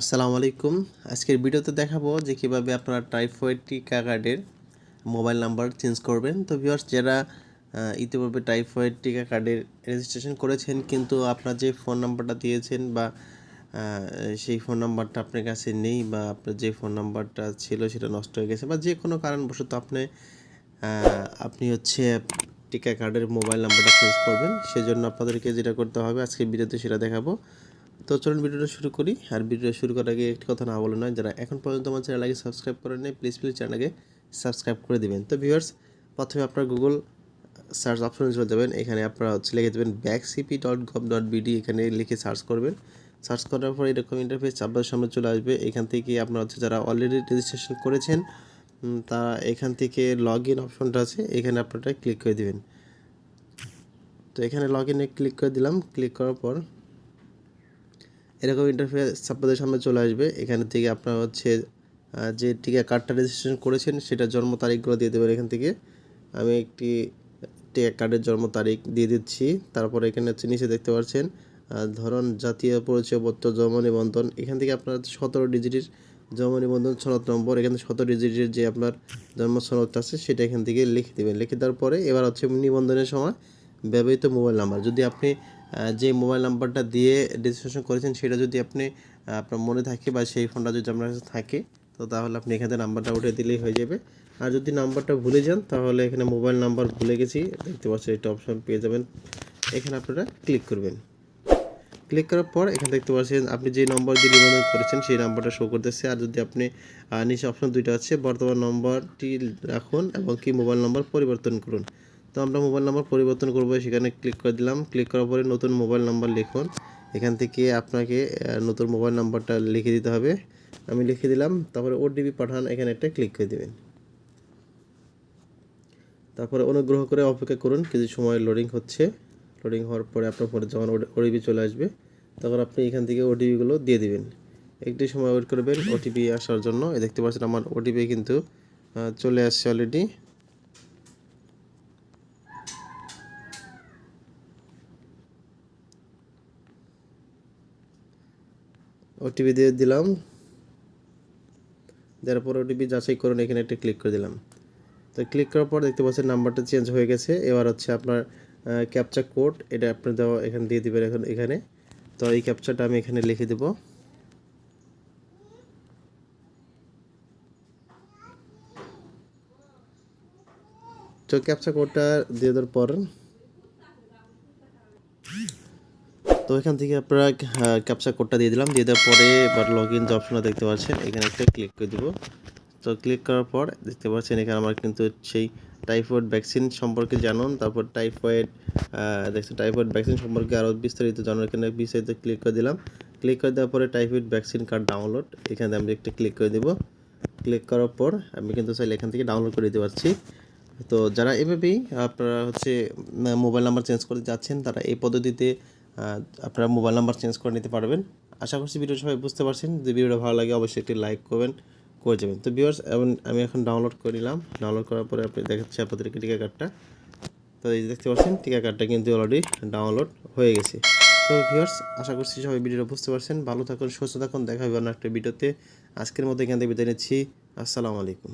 আসসালামু আলাইকুম। আজকের ভিডিওতে দেখাবো যে কীভাবে আপনারা টাইফয়েড টিকা কার্ডের মোবাইল নাম্বার চেঞ্জ করবেন। তো ভিউয়ার্স যারা ইতিপূর্বে টাইফয়েড টিকা কার্ডের রেজিস্ট্রেশন করেছেন, কিন্তু আপনার যে ফোন নাম্বারটা দিয়েছেন বা সেই ফোন নাম্বারটা আপনার কাছে নেই বা আপনার যে ফোন নাম্বারটা ছিল সেটা নষ্ট হয়ে গেছে বা যে কোনো কারণবশত আপনি আপনি হচ্ছে টিকা কার্ডের মোবাইল নাম্বারটা চেঞ্জ করবেন, সেজন্য আপনাদেরকে যেটা করতে হবে আজকে ভিডিওতে সেটা দেখাবো। তো চলুন ভিডিওটা শুরু করি। আর ভিডিওটা শুরু করার আগে একটি কথা না বলে নয় যারা এখন পর্যন্ত আমার চ্যানেলটাকে সাবস্ক্রাইব করেন নাই প্লিজ প্লিজ চ্যানেলটাকে সাবস্ক্রাইব করে দেবেন। তো ভিউয়ার্স প্রথমে আপনার গুগল সার্চ অপশনে চলে যাবেন। এখানে আপনারা হচ্ছে লিখে দেবেন back CP dot gov dot BD এখানে লিখে সার্চ করবেন। সার্চ করার পর এরকম ইন্টারফেস আপনার সামনে চলে আসবে। এখান থেকে আপনার হচ্ছে যারা অলরেডি রেজিস্ট্রেশন করেছেন উম, তা এখান থেকে লগ ইন অপশনটা আছে এখানে আপনারা ক্লিক করে দেবেন। তো এখানে লগ ইনে ক্লিক করে দিলাম। ক্লিক করার পর এরকম ইন্টারফেস আপনাদের সামনে চলে আসবে। এখান থেকে আপনার হচ্ছে যে টিকা কার্ডটা রেজিস্ট্রেশন করেছেন, সেটা জন্ম তারিখগুলো দিয়ে দেবেন এখান থেকে। আমি একটি টিকা কার্ডের জন্ম তারিখ দিয়ে দিচ্ছি। তারপরে এখানে হচ্ছে নিচে দেখতে পাচ্ছেন ধরন, জাতীয় পরিচয়পত্র, জন্ম নিবন্ধন। এখান থেকে আপনার সতেরো ডিজিটের জন্ম নিবন্ধন সনদ নম্বর, এখানে সতেরো ডিজিটের যে আপনার জন্ম সনদটা আছে, সেটা এখান থেকে লিখে দেবেন। লিখে দেওয়ার পরে এবার হচ্ছে নিবন্ধনের সময় ব্যবহৃত মোবাইল নাম্বার। যদি আপনি যে মোবাইল নাম্বারটা দিয়ে রেজিস্ট্রেশন করেছেন, সেটা যদি আপনি আপনার মনে থাকে বা সেই ফোনটা যদি আপনার কাছে থাকে, তো তাহলে আপনি এখানে নাম্বারটা উঠে দিলেই হয়ে যাবে। আর যদি নাম্বারটা ভুলে যান, তাহলে এখানে মোবাইল নাম্বার ভুলে গেছি, দেখতে পাচ্ছেন একটা অপশন পেয়ে যাবেন। এখানে আপনারা ক্লিক করবেন। ক্লিক করার পর এখানে দেখতে পাচ্ছেন, আপনি যে নম্বর দিয়ে নিবন্ধন করেছেন, সেই নাম্বারটা শো করতেছে। আর যদি আপনি নিচে অপশন দুইটা আছে, বর্তমান নম্বরটি রাখুন এবং কি মোবাইল নম্বর পরিবর্তন করুন। তো আমরা মোবাইল নাম্বার পরিবর্তন করব, সেখানে ক্লিক করে দিলাম। ক্লিক করার পরে নতুন মোবাইল নাম্বার লিখুন। এখান থেকে আপনাকে নতুন মোবাইল নাম্বারটা লিখে দিতে হবে। আমি লিখে দিলাম, তারপরে ওটিপি পাঠান, এখানে একটা ক্লিক করে দেবেন। তারপরে অনুগ্রহ করে অপেক্ষা করুন, কিছু সময় লোডিং হচ্ছে। লোডিং হওয়ার পরে আপনার ফোনে যখন ওটিপি চলে আসবে, তখন আপনি এখান থেকে ওটিপিগুলো দিয়ে দিবেন। একটু সময় ওয়েট করবেন ওটিপি আসার জন্য। দেখতে পাচ্ছেন, আমার ওটিপি কিন্তু চলে আসছে অলরেডি ওটিপি দিয়ে দিলাম। দেওয়ার পর ওটিপি যাচাই করুন, এখানে একটা ক্লিক করে দিলাম। তো ক্লিক করার পর দেখতে পাচ্ছেন নাম্বারটা চেঞ্জ হয়ে গেছে। এবার হচ্ছে আপনার ক্যাপচা কোড এটা আপনি দেওয়া এখানে দিয়ে দিবেন এখন এখানে। তো এই ক্যাপচাটা আমি এখানে লিখে দেব। তো ক্যাপচা কোডটা দিয়ে দেওয়ার পর তো এখান থেকে আপনারা ক্যাপচা কোডটা দিয়ে দিলাম। দিয়ে দেওয়ার পরে এবার লগ ইন যে অপশনটা দেখতে পাচ্ছেন, এখানে একটা ক্লিক করে দেবো। তো ক্লিক করার পর দেখতে পাচ্ছেন এখানে আমার কিন্তু সেই টাইফয়েড ভ্যাকসিন সম্পর্কে জানুন। তারপর টাইফয়েড দেখছেন টাইফয়েড ভ্যাকসিন সম্পর্কে আরও বিস্তারিত জানার এখানে বিস্তারিত ক্লিক করে দিলাম। ক্লিক করে দেওয়ার পরে টাইফয়েড ভ্যাকসিন কার্ড ডাউনলোড এখানে আমি একটা ক্লিক করে দেবো। ক্লিক করার পর আমি কিন্তু চাইলে এখান থেকে ডাউনলোড করে দিতে পারছি। তো যারা এভাবেই আপনারা হচ্ছে মোবাইল নাম্বার চেঞ্জ করতে যাচ্ছেন, তারা এই পদ্ধতিতে আপনারা মোবাইল নাম্বার চেঞ্জ করে নিতে পারবেন। আশা করছি ভিডিও সবাই বুঝতে পারছেন। যদি ভিডিওটা ভালো লাগে, অবশ্যই একটি লাইক করবেন, করে যাবেন। তো ভিউয়ার্স এবং আমি এখন ডাউনলোড করে নিলাম। ডাউনলোড করার পরে আপনি দেখাচ্ছি আপনাদেরকে টিকা কার্ডটা। তো এই দেখতে পাচ্ছেন, টিকা কার্ডটা কিন্তু অলরেডি ডাউনলোড হয়ে গেছে। তো ভিউয়ার্স, আশা করছি সবাই ভিডিওটা বুঝতে পারছেন। ভালো থাকুন, সুস্থ থাকুন। দেখা হবে অন্য একটা ভিডিওতে। আজকের মতো এখান থেকে বিদায় নিচ্ছি। আসসালামু আলাইকুম।